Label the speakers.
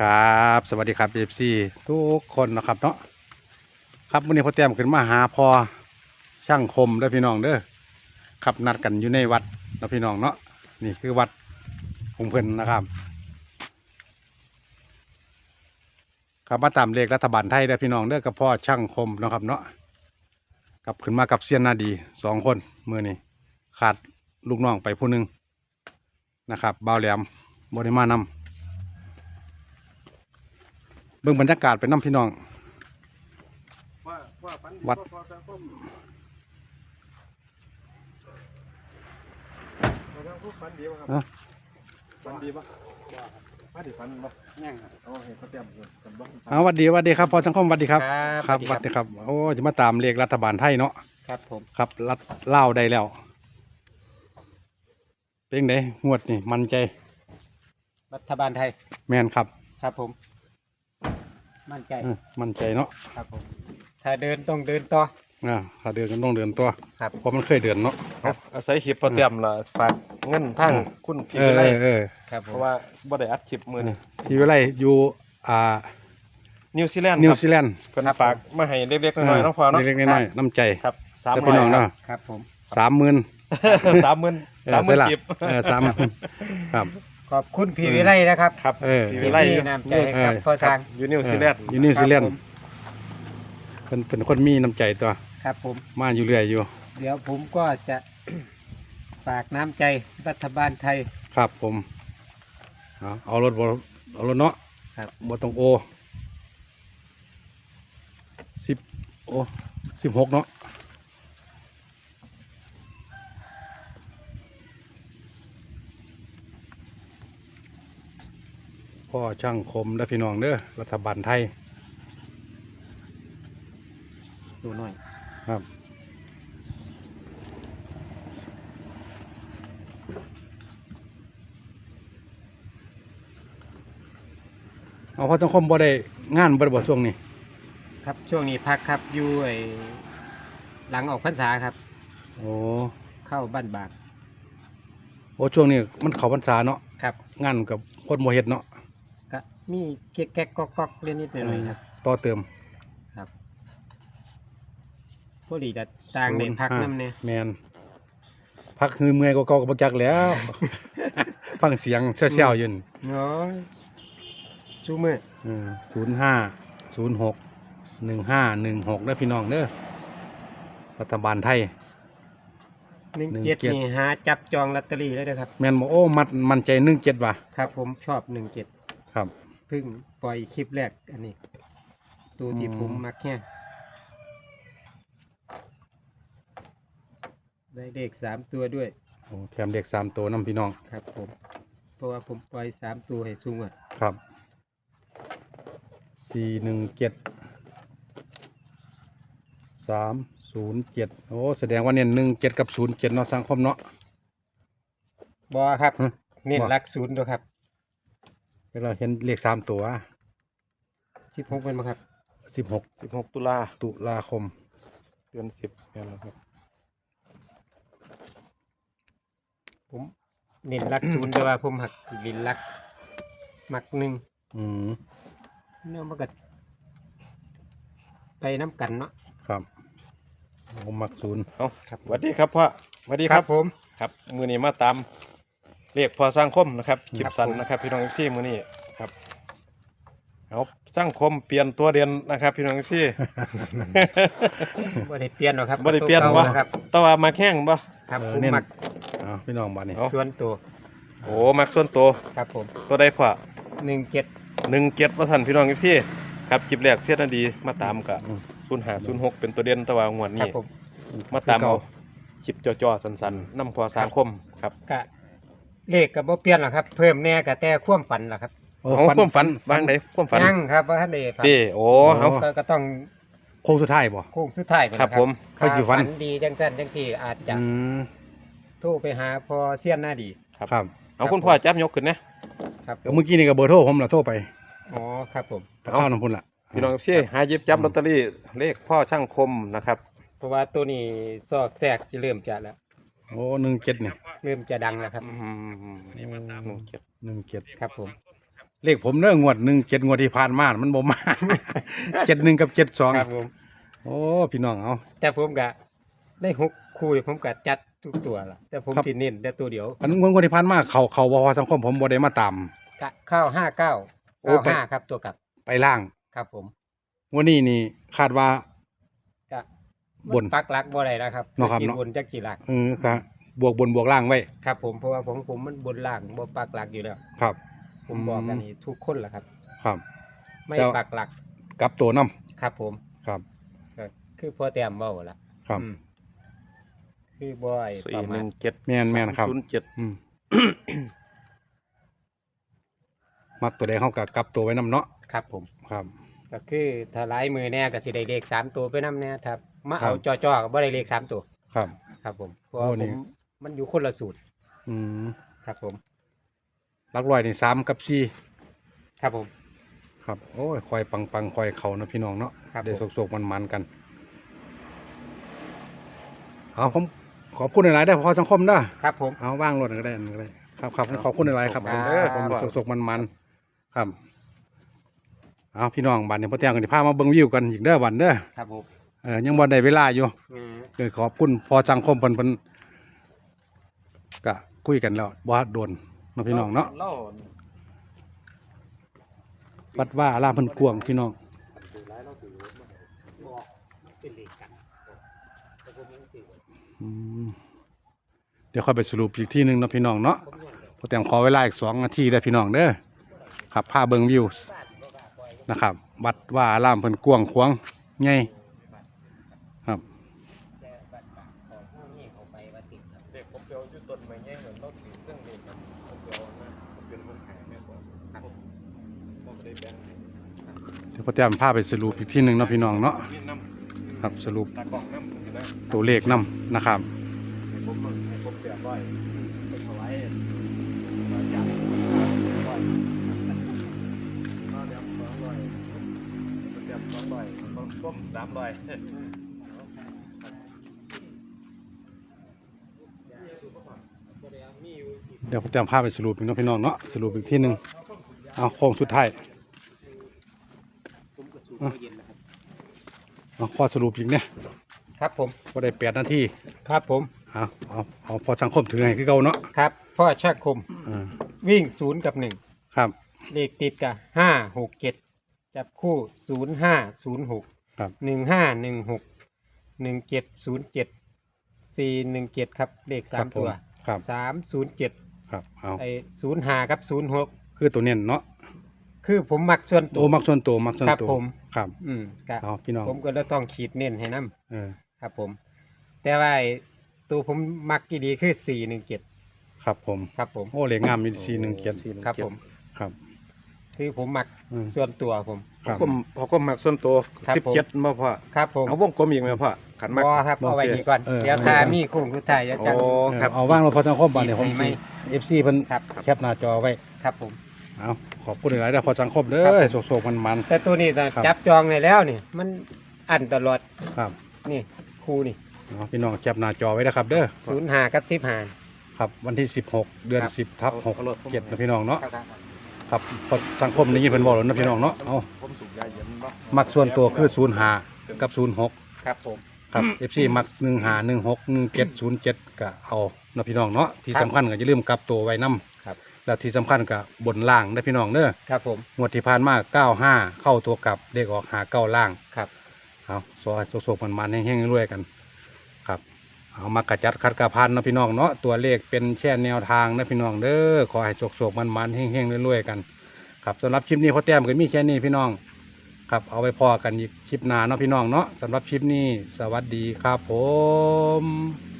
Speaker 1: ครับ สวัสดีครับเอฟซีทุกคนนะครับเนาะครับวันนี้พ่อแต้มขึ้นมาหาพอช่างคมเด้อพี่น้องเด้อครับนัดกันอยู่ในวัดเนะพี่น้องเนาะนี่คือวัดของเพิ่นนะครับครับมาตามเลขรัฐบาลไทยเด้อพี่น้องเด้อกับพ่อช่างคมนะครับเนาะกลับขึ้นมากับเซียนนาดีสองคนมือนี้ขาดลูกน้องไปผู้หนึ่งนะครับบ่าวแหลมบริมานำเบิ่งบรรยากาศไปน้ำพี่น้อง
Speaker 2: ว่าว่าฝัน
Speaker 1: วัด
Speaker 2: พอสังคมพอสังคมฝันดีป่ะครับ
Speaker 1: ฮะ
Speaker 2: ฝันดีป่ะฝันดีฝันป่ะ
Speaker 3: ยังครับ
Speaker 2: เอาเห็นเขาเตรียมกันบ้าง
Speaker 1: เอาหวัดดีหวัดดีครับพอสังคมหวัดดีครับ
Speaker 3: ครับ
Speaker 1: หวัดดีครับ โอ้จะมาตามเลขรัฐบาลไทยเนาะ
Speaker 3: ครับผม
Speaker 1: ครับรัฐเล่าวได้แล้ว เป็นไงงวดนี่มันใจ
Speaker 3: รัฐบาลไทย
Speaker 1: แมนครับ
Speaker 3: ครับผม มั่นใจ
Speaker 1: เออมันใจเนาะ
Speaker 3: ครับผมถ้าเดินต้องเดินต่อ
Speaker 1: อ่าถ้าเดินกันต้องเดินตัว
Speaker 3: ครับ
Speaker 1: เพราะมันเคยเดินเนาะ
Speaker 2: อาศัยคลิปพอเตรียมละฝากเงินทั้งคุณพี่
Speaker 1: เออ
Speaker 2: วิไล
Speaker 1: เออเออ
Speaker 3: ครับผ
Speaker 2: เพ
Speaker 3: ม
Speaker 2: ราะว่าบ่ได้อัดคลิปมือนี่
Speaker 1: ที่วิไลอยู่อ่า
Speaker 2: นิวซีแลนด์
Speaker 1: นิว
Speaker 2: ครับ
Speaker 1: ซีแลนด์
Speaker 2: เพิ่นฝากมาให้เล็กๆน้อยๆเน้องพอเนาะ
Speaker 1: เล็กๆน้อยๆน้ำใจ
Speaker 2: ครับสาม
Speaker 1: แล้ว
Speaker 2: ร้อ
Speaker 1: พี่
Speaker 2: ย
Speaker 1: น้อง
Speaker 2: ครั
Speaker 1: เนาะ
Speaker 2: บ
Speaker 3: ครับผม
Speaker 1: สามหมื่น
Speaker 2: สามหมื่น
Speaker 1: เออ
Speaker 2: สามหมื่น
Speaker 1: ใช่ละ
Speaker 2: จิบ
Speaker 1: เออสามหมื่นครับ
Speaker 3: ขอบคุณพี่วิไลนะครับ
Speaker 2: ครับ
Speaker 1: เออ
Speaker 2: พี่วิไล
Speaker 3: ที่น้ำใจครับ
Speaker 1: เออ
Speaker 3: พ่อสร้าง
Speaker 2: อยู่นิวซีแลนด์
Speaker 1: เอออยู่นิวซีแลนด์
Speaker 3: ครับผม
Speaker 1: เป็นเป็นคนมีน้ำใจตัว
Speaker 3: ครับผม
Speaker 1: มาอยู่เรื่อยอยู่
Speaker 3: เดี๋ยวผมก็จะฝากน้ำใจรัฐบาลไทย
Speaker 1: ครับผม เอาเอารถบ่เอารถเนาะ
Speaker 3: ครับ
Speaker 1: บ่ต้องโอสิบโอสิบหกเนาะ พ่อช่างคมและพี่น้องเด้อรัฐบาลไทย
Speaker 3: ดูหน่อย
Speaker 1: ครับเอาพ่อช่างคมบ่ได้งานบ่ได้บ่ช่วงนี้
Speaker 3: ครับช่วงนี้พักครับอยู่ไอ้หลังออกพรรษาครับ
Speaker 1: โอ้
Speaker 3: เข้าบ้านบาก
Speaker 1: โอ้ช่วงนี้มันเข้าพรรษาเนาะ
Speaker 3: ครับ
Speaker 1: งานกับคนบ่เฮ็ดเนาะ
Speaker 3: ก็ มีเก๊กแก๊กก๊อกก๊อกเล่นนิดหน่อยๆครับ
Speaker 1: ต่อเติม
Speaker 3: ครับพอดีจะต่างในพักน้ำเนี่ย
Speaker 1: แมนพักคือเมื่อยก็เก่าก็บ่จักแล้ว ฟังเสียงเชี่ยวๆอยู่นี่
Speaker 3: น้อยชูมือ
Speaker 1: ศูนย์ห้าศูนย์หกหนึ่งห้าหนึ่งหกเด้อพี่น้องเด้อรัฐบาลไทย
Speaker 3: หนึ่ง
Speaker 1: หนึ่ง
Speaker 3: เจ็ด
Speaker 1: เจ็ด
Speaker 3: นี่หาจับจองลอตเตอรี่เลยนะครับ
Speaker 1: แมนบอกโอ้มันมันใจหนึ่งเจ็ดว่ะ
Speaker 3: ครับ ผมชอบหนึ่งเจ็ด
Speaker 1: ครับ
Speaker 3: เพิ่งปล่อยคลิปแรกอันนี้ ตัวที่
Speaker 1: อืม
Speaker 3: ผมมักแค่ได้เลขสามตัวด้วย
Speaker 1: โอ้แถมเด็กสามตัวน้ำพี่น้อง
Speaker 3: ครับผม เพราะว่าผมปล่อยสามตัวให้สูงอะ
Speaker 1: ครับสี่หนึ่งเจ็ดสามศูนย์เจ็ดโอ้แสดงว่าเนี่ยหนึ่งเจ็ดกับศูนย์เจ็ดเนาะสังคมเนาะ
Speaker 3: บอครับ
Speaker 1: ฮะ
Speaker 3: เน้น
Speaker 1: บ่
Speaker 3: รักศูนย์ด้วยครับ
Speaker 1: เราเห็นเลขสามตัว
Speaker 3: สิบหกเป็นไหมครับ
Speaker 1: สิบหก
Speaker 2: 16ตุลา
Speaker 1: ตุลาคม
Speaker 2: เดือน10นี่นแหละครับ
Speaker 3: ผมเน้นรักศูนย์แต่ว่าผมหักลินรักมักหนึ่ง
Speaker 1: อืม
Speaker 3: เนื่องมากัไปน้ำกันเนาะ
Speaker 1: ครับผมมักศูนย์
Speaker 2: เอา
Speaker 3: ครับ
Speaker 2: สวัสดีครับพ่อสวัสดีครับ
Speaker 3: ผม
Speaker 2: ครับ มือนี้มาตาม เรียกพอสร้างคมนะครับคลิปสัน
Speaker 3: ผม
Speaker 2: นะครับพี่น้องเอฟซีมือนี้ครับเอาสร้างคมเปลี่ยนตัวเด่นนะครับ พี่น้องเอฟซี
Speaker 3: บ่ได้เปลี่ยนหรอกครับ
Speaker 2: บ่ได้เปลี่ยน
Speaker 3: ตัว
Speaker 2: วะ
Speaker 3: ก่านะครับ
Speaker 2: แตะว่ามาแข้งบ่
Speaker 3: ครับ
Speaker 1: เออ
Speaker 3: ผม
Speaker 1: เน้น
Speaker 3: มัก
Speaker 1: เอาพี่น้องบ้านนี่
Speaker 2: เอา
Speaker 3: ส่วนตัว
Speaker 2: โอ้มักส่วนตัว
Speaker 3: ครับผม
Speaker 2: ตัวใดพ่อ
Speaker 3: หนึ่งเจ็ด
Speaker 2: หนึ่งเกียรว่าสันพี่น้องเอฟซีครับคลิปแรกเสียนาดีมาตามกับศูนย์หาศูนย์หกเป็นตัวเด่นแตะว่างวด
Speaker 3: ครับ
Speaker 2: นี้
Speaker 3: ผม
Speaker 2: มาตามเอาคลิปจ่อๆสันๆนำพอสร้างคมครับ
Speaker 3: กะ เลขกับบ่เปลี่ยนหรอกครับ เพิ่มแน่กับแต่ความฝันล่ะครับ
Speaker 1: โอ้
Speaker 2: เอา
Speaker 1: ฟัน
Speaker 2: ความฝันวางไหนความฝัน
Speaker 3: ยังครับว่าท่านเดฝัน
Speaker 2: เต้โอ้เอา
Speaker 3: ก็ก็ต้อง
Speaker 1: โค้งสุดท้ายบ่
Speaker 3: โค้งสุดท้ายไป
Speaker 2: ครับผม
Speaker 1: ค่อยสิฝัน
Speaker 3: ดีจังจันจังที่อาจจะ
Speaker 1: อืม
Speaker 3: โทรไปหาพอเซียนหน้าดี
Speaker 1: ครับ
Speaker 2: เอาคุณพ่อจับยกขึ้นนะ
Speaker 3: ครับผ
Speaker 1: ก็
Speaker 3: ม
Speaker 1: เมื่อกี้นี่ก็เบอร์โทรผมละโทรไป
Speaker 3: อ๋อครับผม
Speaker 1: ตะเข้าน้ำพุ่นละ
Speaker 2: พี่น้องเชี่ยหาหยิบจับลอตเตอรี่เลขพ่อช่างคมนะครับ
Speaker 3: เพราะว่าตัวนี้ซอกแทรกจะเริ่มจะแล้ว
Speaker 1: โอ้หนึ่งเจ็ดเนี่ย
Speaker 3: เริ่มจะดังแล้วครับ
Speaker 2: อืมนี่มาตามหนึ่งเจ็ด
Speaker 1: หนึ่งเจ็ด
Speaker 3: ครับผม
Speaker 1: เลขผมเนื้องวดหนึ่งเจ็ดงวดที่ผ่านมา มันบ่มาเจ็ดหนึ่งกับเจ็ดสอง
Speaker 3: ครับผม
Speaker 1: โอ้พี่น้องเอา
Speaker 3: แต่ผมก็ได้หกคู่นี่ผมก็จัดทุกตัวละแต่ผม
Speaker 1: ครับ
Speaker 3: สิเน้นแต่ตัวเดียว
Speaker 1: อันงวดงวดที่ผ่านมาเขาเขาบ่พอสังคมผมบ่ได้มาตาม
Speaker 3: กะเข้าห้าเก้า
Speaker 1: โอ้
Speaker 3: เก้า
Speaker 1: ไป
Speaker 3: ห้าครับตัวกลับ
Speaker 1: ไปล่าง
Speaker 3: ครับผม
Speaker 1: งวดนี้นี่คาดว่า
Speaker 3: กะ
Speaker 1: บน
Speaker 3: ปักหลักบ่ได้แล้วครับ
Speaker 1: เนาะครับ
Speaker 3: กี่
Speaker 1: เนาะ
Speaker 3: บนจักกี่หลัก
Speaker 1: เออครับบวกบนบวกล่างไว้
Speaker 3: ครับ ผมเพราะว่าผมผมมันบนล่างบ่ปักหลักอยู่แล้ว
Speaker 1: ครับ
Speaker 3: ผมบอกกันนี่ทุกคนแหละครับ
Speaker 1: ครับ
Speaker 3: ไม่
Speaker 1: แล้ว
Speaker 3: ปักหลัก
Speaker 1: กลับตัวน้
Speaker 3: ครับ ผมำ
Speaker 1: ครับ
Speaker 3: ก็คือพอแต้มเว้าล่ะ
Speaker 1: ครับ
Speaker 3: อืมคือบ่อย
Speaker 2: สี่
Speaker 3: ประ
Speaker 2: ห
Speaker 3: มา
Speaker 2: นึ่
Speaker 3: ณ
Speaker 2: งเจ็ด
Speaker 1: แม่นแม่นครับ
Speaker 2: ศูนย์เจ็ด
Speaker 1: อืม มักตัวใดเขากับกลับตัวไว้น้ำเนาะ
Speaker 3: ครับ ผม
Speaker 1: ครับ
Speaker 3: ก็คือถ้าหลายมือแน่ก็สิได้เลขสามตัวไปนํแน่ครับ มา
Speaker 1: ครับ
Speaker 3: เอาจ่อๆก็บ่ได้เลขสามตัว
Speaker 1: ครับ
Speaker 3: ครับ ผมเพราะว่า
Speaker 1: โอ้
Speaker 3: ผ
Speaker 1: นี่
Speaker 3: มมันอยู่คนละสูตร
Speaker 1: อืม
Speaker 3: ครับ ผม
Speaker 1: ลักลอยนี่สามกับสี่
Speaker 3: ครับผม
Speaker 1: ครับโอ้ยคอยปังปังคอยเขานะพี่น้องเนาะ
Speaker 3: ครับ
Speaker 1: ได้
Speaker 3: ผม
Speaker 1: โศกๆมันๆกันเอาผมขอบคุณหลายๆได้อพอสังคมได้อ
Speaker 3: ครับผม
Speaker 1: เอาว่างรถก็ได้อันก็ได้ ครับครับขอบคุณหลายๆครับ
Speaker 3: ครับ
Speaker 1: เด้อผมโศกๆมันๆครับเอาพี่น้องบันเนี่ยพ่อแจ้งกันที่พามาเบิ่งวิวกันอีกเด้อวันเด้อ
Speaker 3: ครับผม
Speaker 1: เออยังบ่ได้เวลาอยู่
Speaker 3: อืม
Speaker 1: ก็ขอบคุณพอสังคมเพิ่นเพิ่นก็คุยกันแล้วบ่โดนเนาะพี่น้องเนาะ
Speaker 2: เล่า
Speaker 1: วัดว่าอารามเพิ่นกวางพี่น้อง
Speaker 3: เป็นเลขกันแต่ผมยังสิ
Speaker 1: อืมเดี๋ยวค่อยไปสรุปอีกที่หนึงเนาะพี่น้องเนาะพอแต่งขอเวลาอีก2นาทีได้อพี่น้องเด้อครับพาเบิ่งวิวนะครับวัดว่าอารามเพิ่นกวางขวางให พอแต่พาไปสรุปอีกที่หนึงเนาะพี่น้องเนาะ
Speaker 2: มีน้
Speaker 1: ครับสรุปำ
Speaker 2: ตากล่องน้ำเห็นไหม
Speaker 1: ตัวเลขนํนะครับ
Speaker 2: ให้ผมให้ผมเปลี่ยนร้อยเป็นเอาไว้ร้อยจับร้อยเอาเดี๋ยวสองร้อยเดี๋ยวสองร้อยต้องต้มสามร้อย
Speaker 1: เดี๋ยวผมจะพาไปสรุปอีกเนาะพี่น้องเนาะสรุปอีกที่หนึ่งเอาโค้งสุดท้าย
Speaker 3: ผม ก็สูบไม่เย็นแล้วครับ
Speaker 1: เอาพอสรุปอีกเนี่ย
Speaker 3: ครับผม
Speaker 1: ก็ได้แปดนาที
Speaker 3: ครับผม
Speaker 1: เอาเอาเอาพอสังคมถือให้คือเก่าเนาะ
Speaker 3: ครับพ่อช่างคม
Speaker 1: อ่า
Speaker 3: วิ่งศูนย์กับหนึ่ง
Speaker 1: ครับ
Speaker 3: เลขติดกับห้าหกเจ็ดจับคู่ศูนย์ห้าศูนย์หก
Speaker 1: ครับ
Speaker 3: หนึ่งห้าหนึ่งหกหนึ่งเจ็ดศูนย์เจ็ดสี่หนึ่งเจ็ดครับเลขสามตัว
Speaker 1: ครับ
Speaker 3: สามศูนย์เจ็ด
Speaker 1: ครับเอา
Speaker 3: ไอ้ศูนย์ห้ากับศูนย์หก
Speaker 1: คือตัวเน้นเนาะ
Speaker 3: คือผมมักส่วนตั
Speaker 1: โอ้
Speaker 3: ว
Speaker 1: มักส่วนตัวมักส่วน
Speaker 3: ครับ
Speaker 1: ตัว
Speaker 3: ผม
Speaker 1: ครับ
Speaker 3: อืมกะ
Speaker 1: เอาพี่น้อง
Speaker 3: ผมก็เลยต้องขีดเน้นให้น้
Speaker 1: เออำ
Speaker 3: ครับผม แต่ว่าไอ้ตัวผมมักกี่ดีคือสี่หนึ่งเจ็ด
Speaker 1: ครับผม
Speaker 3: ครับผม
Speaker 1: โอ้เลขงามมีสีหนึ่งเกียรติ
Speaker 3: ครับผม
Speaker 1: ครับ
Speaker 3: คือผมมัก
Speaker 1: อืม
Speaker 3: ส่วนตัวผม
Speaker 1: ครับ
Speaker 2: ผมพอก็มักส่วนตัว
Speaker 3: ครับ
Speaker 2: สิบ
Speaker 3: ผม
Speaker 2: เจ็ดมาพ่อ
Speaker 3: ครับผม
Speaker 2: เอาวงกลมอีกไหมพ่อขันมาก
Speaker 3: บอครับเอาไว้นี่ก่อน
Speaker 1: เออ
Speaker 3: เดี๋ยวถ้ามีโค้งสุดท้ายจะจัง
Speaker 2: โอ้ ครับ
Speaker 1: เอาว่างเราพอสังคมบ้านเนี่ยผม
Speaker 3: ไม่
Speaker 1: เอฟซีเพิ่น
Speaker 3: ครับ
Speaker 1: แคปหน้าจอไว้
Speaker 3: ครับผม
Speaker 1: เอาขอบคุณหลายๆได้อพอสังคมเด้
Speaker 3: ครั
Speaker 1: อบโศกๆมัน
Speaker 3: แต่ตัวนี้น่ะ
Speaker 1: ครับ
Speaker 3: จับจองในแล้วนี่มันอันตลอด
Speaker 1: ๆครับ
Speaker 3: นี่ครูนี่
Speaker 1: เอาพี่น้องแคปหน้าจอไว้นะครับเด้อ
Speaker 3: ศูนย์หากับสิบหา
Speaker 1: ครับวันที่ 16 เดือน
Speaker 3: ครับ
Speaker 1: 10ทับ
Speaker 2: เอารถ
Speaker 1: 6 7นะพี่น้องเนาะ
Speaker 3: ครับ
Speaker 1: ครับพอสังคมได้ยินเพิ่นบอกแล้วนะพี่น้องเนาะเอา
Speaker 2: ผมสูบยาเย็นบ่
Speaker 1: มักส่วนตัวคือ05กับ 06
Speaker 3: ครับผม
Speaker 1: ครับ FC มัก15 16 17 07ก็เอานะพี่น้องเนาะที่
Speaker 3: ครับ
Speaker 1: สำคัญก็อย่าลืมกลับตัวไว้นํ
Speaker 3: ครับ
Speaker 1: และที่สำคัญก็บนล่างนะพี่น้องเด้อ
Speaker 3: ครับผม
Speaker 1: งวดที่ผ่านมา95 เข้าตัวกลับเลขออกหาเก้าล่าง
Speaker 3: ครับ
Speaker 1: เอาซอยโศกๆมันๆแห้งๆรวยๆกัน ครับ เอามากระจัดคัดกระพันนะพี่น้องเนาะตัวเลขเป็นแช่แนวทางนะพี่น้องเด้อขอให้โศกๆมันๆแห้งๆรวยๆกันครับสำหรับคลิปนี้พ่อแต้มก็มีแค่นี้พี่น้อง ครับเอาไปพอกันอีกคลิปหน้าเนาะพี่น้องเนาะสำหรับคลิปนี้สวัสดีครับผม